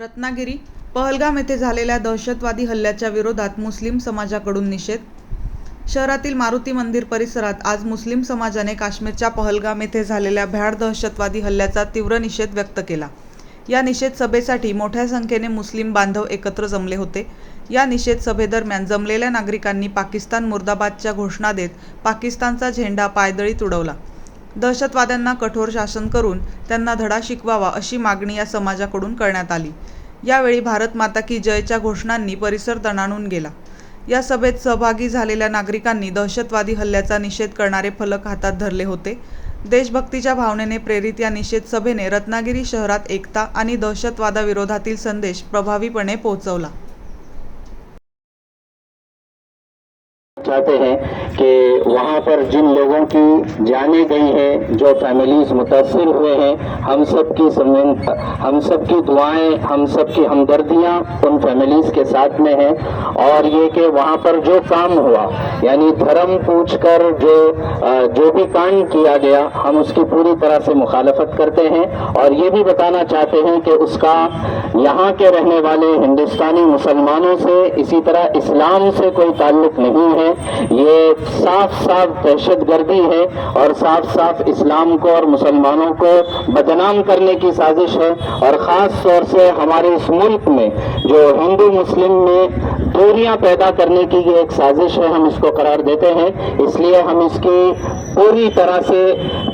रत्नागिरी पहलगाम येथे झालेल्या दहशतवादी हल्ल्याच्या विरोधात मुस्लिम समाजाकडून निषेध. शहरातील मारुती मंदिर परिसरात आज मुस्लिम समाजाने काश्मीरच्या पहलगाम येथे झालेल्या भ्याड दहशतवादी हल्ल्याचा तीव्र निषेध व्यक्त केला. या निषेध सभेसाठी मोठ्या संख्येने मुस्लिम बांधव एकत्र जमले होते. या निषेध सभेदरम्यान जमलेल्या नागरिकांनी पाकिस्तान मुर्दाबादच्या घोषणा देत पाकिस्तानचा झेंडा पायदळी तुडवला. दहशतवाद्यांना कठोर शासन करून त्यांना धडा शिकवावा अशी मागणी या समाजाकडून करण्यात आली. यावेळी भारत माता की जयच्या घोषणांनी परिसर दणाणून गेला. या सभेत सहभागी झालेल्या नागरिकांनी दहशतवादी हल्ल्याचा निषेध करणारे फलक हातात धरले होते. देशभक्तीच्या भावनेने प्रेरित या निषेध सभेने रत्नागिरी शहरात एकता आणि दहशतवादाविरोधातील संदेश प्रभावीपणे पोहोचवला. چاہتے ہیں کہ وہاں پر جن لوگوں کی جانے گئی ہیں، جو فیملیز متاثر ہوئے ہیں، ہم سب کی ہم سب کی دعائیں، ہم سب کی ہمدردیاں ان فیملیز کے ساتھ میں ہیں۔ اور یہ کہ وہاں پر جو کام ہوا یعنی دھرم پوچھ کر جو جو بھی کام کیا گیا، ہم اس کی پوری طرح سے مخالفت کرتے ہیں۔ اور یہ بھی بتانا چاہتے ہیں کہ اس کا یہاں کے رہنے والے ہندوستانی مسلمانوں سے اسی طرح اسلام سے کوئی تعلق نہیں ہے۔ یہ صاف صاف دہشت گردی ہے اور صاف صاف اسلام کو اور مسلمانوں کو بدنام کرنے کی سازش ہے اور خاص طور سے ہمارے اس ملک میں جو ہندو مسلم میں دوریاں پیدا کرنے کی یہ ایک سازش ہے، ہم اس کو قرار دیتے ہیں۔ اس لیے ہم اس کی پوری طرح سے،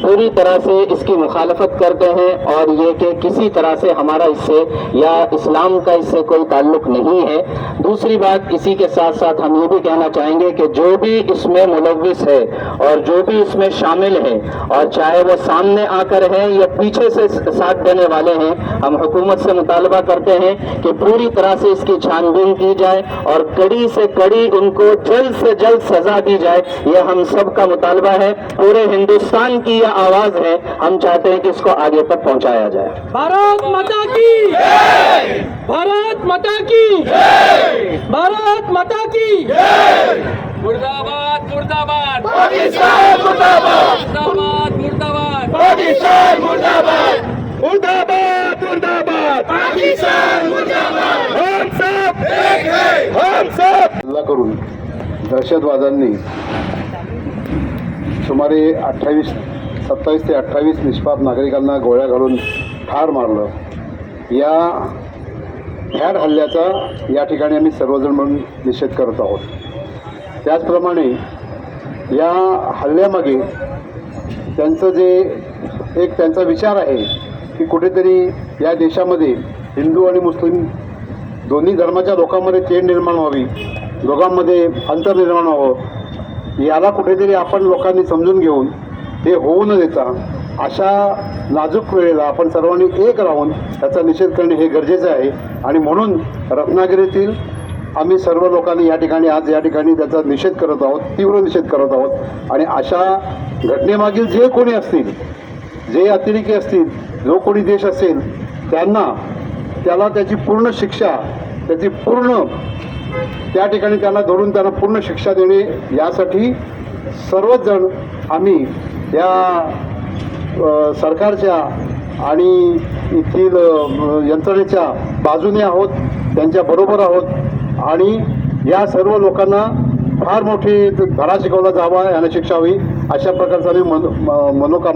پوری طرح سے اس کی مخالفت کرتے ہیں اور یہ کہ کسی طرح سے ہمارا اس سے یا اسلام کا اس سے کوئی تعلق نہیں ہے۔ دوسری بات اسی کے ساتھ ساتھ ہم یہ بھی کہنا چاہیں گے کہ جو بھی اس میں ملوث ہے اور جو بھی اس میں شامل ہے اور چاہے وہ سامنے آ کر ہیں یا پیچھے سے ساتھ دینے والے ہیں، ہم حکومت سے مطالبہ کرتے ہیں کہ پوری طرح سے اس کی چھان بین کی جائے اور اور کڑی سے کڑی ان کو جلد سے جلد سزا دی جائے یہ ہم سب کا مطالبہ ہے پورے ہندوستان کی یہ آواز ہے ہم چاہتے ہیں کہ اس کو آگے تک پہنچایا جائے۔ بھارت متا کی۔ بھارت متا کی۔ بھارت متا کی۔ مرد آباد مرد آباد پاکستان مرد آباد مرد آباد پاکستان مرد آباد مرد پاکستان مرد آباد हल्ला करून दहशतवाद्यांनी सुमारे अठ्ठावीस सत्तावीस ते अठ्ठावीस निष्पाप नागरिकांना गोळ्या घालून ठार मारलं. या भ्याड हल्ल्याचा या ठिकाणी आम्ही सर्वजण म्हणून निषेध करत आहोत. त्याचप्रमाणे या हल्ल्यामागे त्यांचं जे एक त्यांचा विचार आहे की कुठेतरी या देशामध्ये हिंदू आणि मुस्लिम दोन्ही धर्माच्या लोकांमध्ये चेन निर्माण व्हावी दोघांमध्ये अंतर निर्माण व्हावं. याला कुठेतरी आपण लोकांनी समजून घेऊन हे होऊ न देता अशा नाजूक वेळेला आपण सर्वांनी एक राहून त्याचा निषेध करणे हे गरजेचं आहे. आणि म्हणून रत्नागिरीतील आम्ही सर्व लोकांनी या ठिकाणी आज या ठिकाणी त्याचा निषेध करत आहोत तीव्र निषेध करत आहोत. आणि अशा घटनेमागील जे कोणी असतील जे अतिरेकी असतील जो कोणी देश असेल त्यांना त्याला त्याची पूर्ण शिक्षा त्याची पूर्ण त्या ठिकाणी त्यांना धरून त्यांना पूर्ण शिक्षा देणे यासाठी सर्वच जण आम्ही या सरकारच्या आणि येथील यंत्रणेच्या बाजूने आहोत त्यांच्या बरोबर आहोत आणि या सर्व लोकांना फार मोठी धडा शिकवला जावा याला शिक्षा हवी अशा प्रकारचा मी मन मनोकामना